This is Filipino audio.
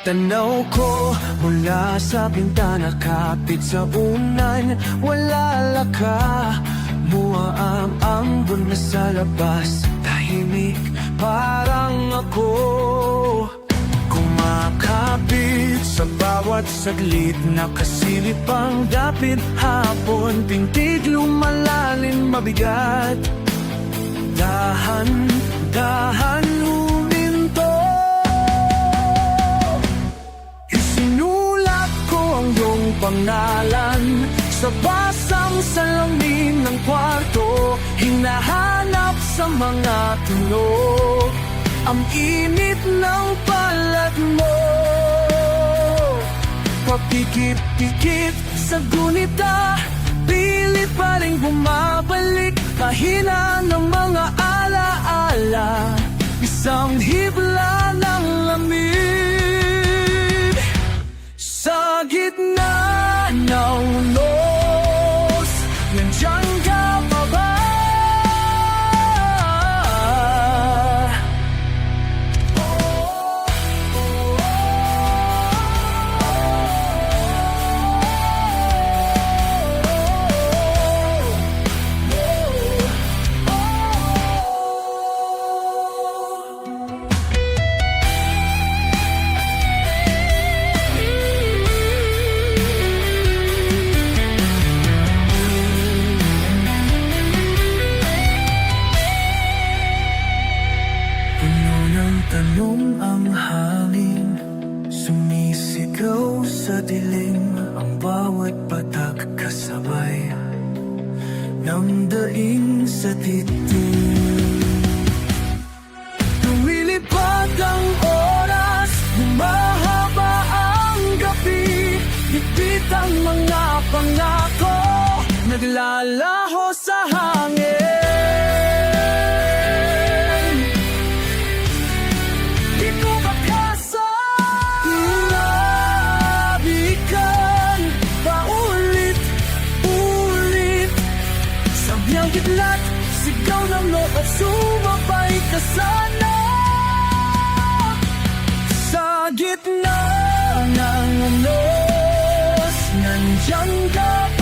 Tanaw ko mula sa bintana Kapit sa unan, wala laka. Mua ang ambon na sa labas Tahimik parang ako. Kumakapit sa bawat saglit Nakasilip ang dapit hapon Tintig lumalalim mabigat. Dahan, dahan huminto Sa basang salamin ng kwarto Hinahanap sa mga tunog Ang init ng palat mo. Papikit-pikit sa gunita Pilit pa rin bumabalik Kahina ng mga alaala. Isang hibla sa dilim Ang bawat patak kasabay. Ng daing sa titig. Lumilipad ang oras Humahaba ang gabi. Higpit ang mga pangako kidlat Sigaw ng loob at sumabay ka sana. Sa gitna ng anos Nandiyan ka